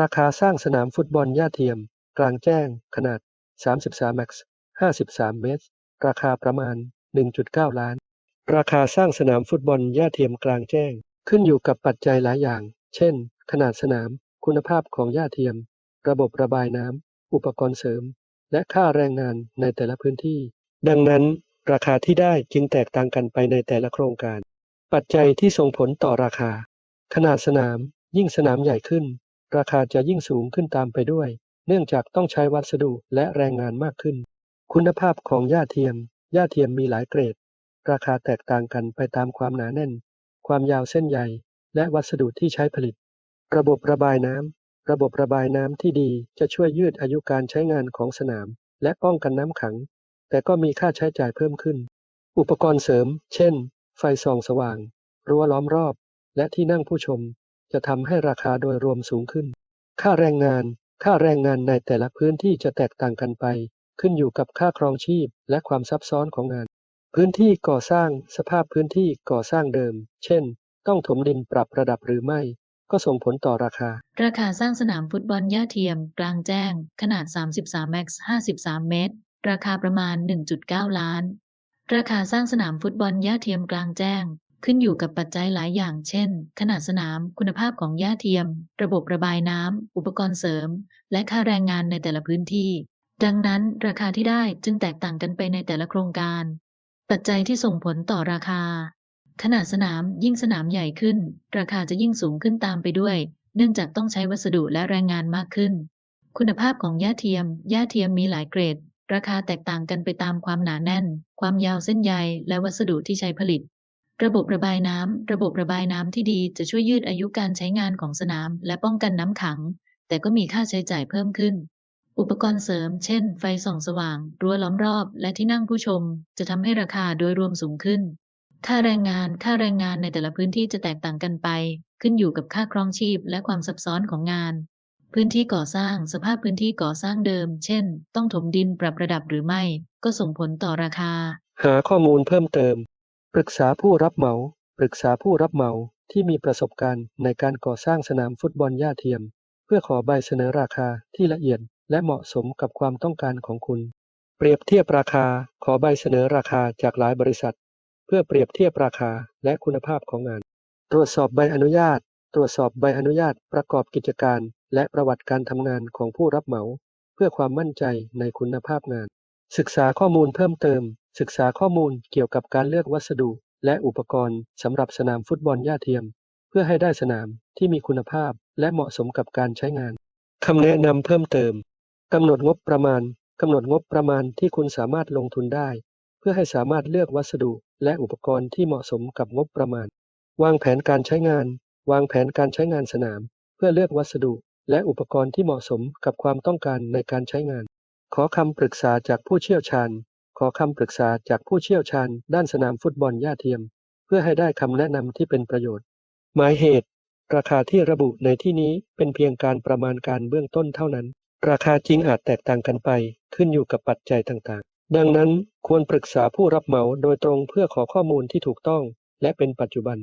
ราคาสร้างสนามฟุตบอลหญ้าเทียม กลางแจ้ง ขนาด 33 max 53 เมตร ราคาประมาณ 1.9 ล้าน ราคาสร้างสนามฟุตบอลหญ้าเทียมกลางแจ้ง ขึ้นอยู่กับปัจจัยหลายอย่าง เช่น ขนาดสนาม คุณภาพของหญ้าเทียม ระบบระบายน้ำ อุปกรณ์เสริม และค่าแรงงานในแต่ละพื้นที่ ดังนั้น ราคาที่ได้จึงแตกต่างกันไปในแต่ละโครงการ ปัจจัยที่ส่งผลต่อราคา ขนาดสนาม ยิ่งสนามใหญ่ขึ้น ราคาจะยิ่งสูงขึ้นตามไปด้วย เนื่องจากต้องใช้วัสดุและแรงงานมากขึ้น คุณภาพของหญ้าเทียมหญ้าเทียมมีหลายเกรด ราคาแตกต่างกันไปตามความหนาแน่น ความยาวเส้นใยและวัสดุที่ใช้ผลิต ระบบระบายน้ำ ระบบระบายน้ำที่ดีจะช่วยยืดอายุการใช้งานของสนาม และป้องกันน้ำขัง แต่ก็มีค่าใช้จ่ายเพิ่มขึ้น อุปกรณ์เสริม เช่น ไฟส่องสว่าง รั้วล้อมรอบ และที่นั่งผู้ชม จะทำให้ราคาโดยรวมสูงขึ้น ค่าแรงงาน ค่าแรงงานในแต่ละพื้นที่จะแตกต่างกันไป ขึ้นอยู่กับค่าครองชีพและความซับซ้อนของงาน พื้นที่ก่อสร้าง สภาพพื้นที่ก่อสร้างเดิม เช่น ต้องถมดินปรับระดับหรือไม่ ก็ส่งผลต่อราคา ราคาสร้างสนามฟุตบอลหญ้าเทียม กลางแจ้ง ขนาด 33 max 53 เมตร ราคาประมาณ 1.9 ล้าน ราคาสร้างสนามฟุตบอลหญ้าเทียมกลางแจ้ง ขึ้นอยู่กับปัจจัยหลายอย่าง เช่น ขนาดสนาม คุณภาพของหญ้าเทียม ระบบระบายน้ำ อุปกรณ์เสริม และค่าแรงงานในแต่ละพื้นที่ ดังนั้นราคาที่ได้จึงแตกต่างกันไปในแต่ละโครงการ ปัจจัยที่ส่งผลต่อราคา ขนาดสนามยิ่งสนามใหญ่ขึ้น ราคาจะยิ่งสูงขึ้นตามไปด้วย เนื่องจากต้องใช้วัสดุและแรงงานมากขึ้น คุณภาพของหญ้าเทียมหญ้าเทียมมีหลายเกรด ราคาแตกต่างกันไปตามความหนาแน่น ความยาวเส้นใย และวัสดุที่ใช้ผลิต ระบบระบายน้ำ ระบบระบายน้ำที่ดีจะช่วยยืดอายุการใช้งานของสนาม และป้องกันน้ำขัง แต่ก็มีค่าใช้จ่ายเพิ่มขึ้น อุปกรณ์เสริม เช่น ไฟส่องสว่าง รั้วล้อมรอบ และที่นั่งผู้ชม จะทำให้ราคาโดยรวมสูงขึ้น ค่าแรงงาน ค่าแรงงานในแต่ละพื้นที่จะแตกต่างกันไป ขึ้นอยู่กับค่าครองชีพ และความซับซ้อนของงาน พื้นที่ก่อสร้าง สภาพพื้นที่ก่อสร้างเดิม เช่น ต้องถมดินปรับระดับหรือไม่ ก็ส่งผลต่อราคา หาข้อมูลเพิ่มเติม ปรึกษาผู้รับเหมา ปรึกษาผู้รับเหมาที่มีประสบการณ์ในการก่อสร้างสนามฟุตบอลหญ้าเทียม เพื่อขอใบเสนอราคาที่ละเอียดและเหมาะสมกับความต้องการของคุณ เปรียบเทียบราคา ขอใบเสนอราคาจากหลายบริษัท เพื่อเปรียบเทียบราคาและคุณภาพของงาน ตรวจสอบใบอนุญาต ตรวจสอบใบอนุญาตประกอบกิจการ และประวัติการทำงานของผู้รับเหมา เพื่อความมั่นใจในคุณภาพงาน ศึกษาข้อมูลเพิ่มเติม ศึกษาข้อมูลเกี่ยวกับการเลือกวัสดุและอุปกรณ์สำหรับสนามฟุตบอลหญ้าเทียม เพื่อให้ได้สนามที่มีคุณภาพและเหมาะสมกับการใช้งานคำแนะนำเพิ่มเติมกำหนดงบประมาณกำหนดงบประมาณที่คุณสามารถลงทุนได้ เพื่อให้สามารถเลือกวัสดุและอุปกรณ์ที่เหมาะสมกับงบประมาณ วางแผนการใช้งาน วางแผนการใช้งานสนาม เพื่อเลือกวัสดุและอุปกรณ์ที่เหมาะสมกับความต้องการในการใช้งาน ขอคำปรึกษาจากผู้เชี่ยวชาญ ขอคำปรึกษาจากผู้เชี่ยวชาญด้านสนามฟุตบอลย่าเทียม เพื่อให้ได้คำแนะนำที่เป็นประโยชน์ หมายเหตุ ราคาที่ระบุในที่นี้เป็นเพียงการประมาณการเบื้องต้นเท่านั้น ราคาจริงอาจแตกต่างกันไป ขึ้นอยู่กับปัจจัยต่างๆ ดังนั้นควรปรึกษาผู้รับเหมาโดยตรงเพื่อขอข้อมูลที่ถูกต้อง และเป็นปัจจุบัน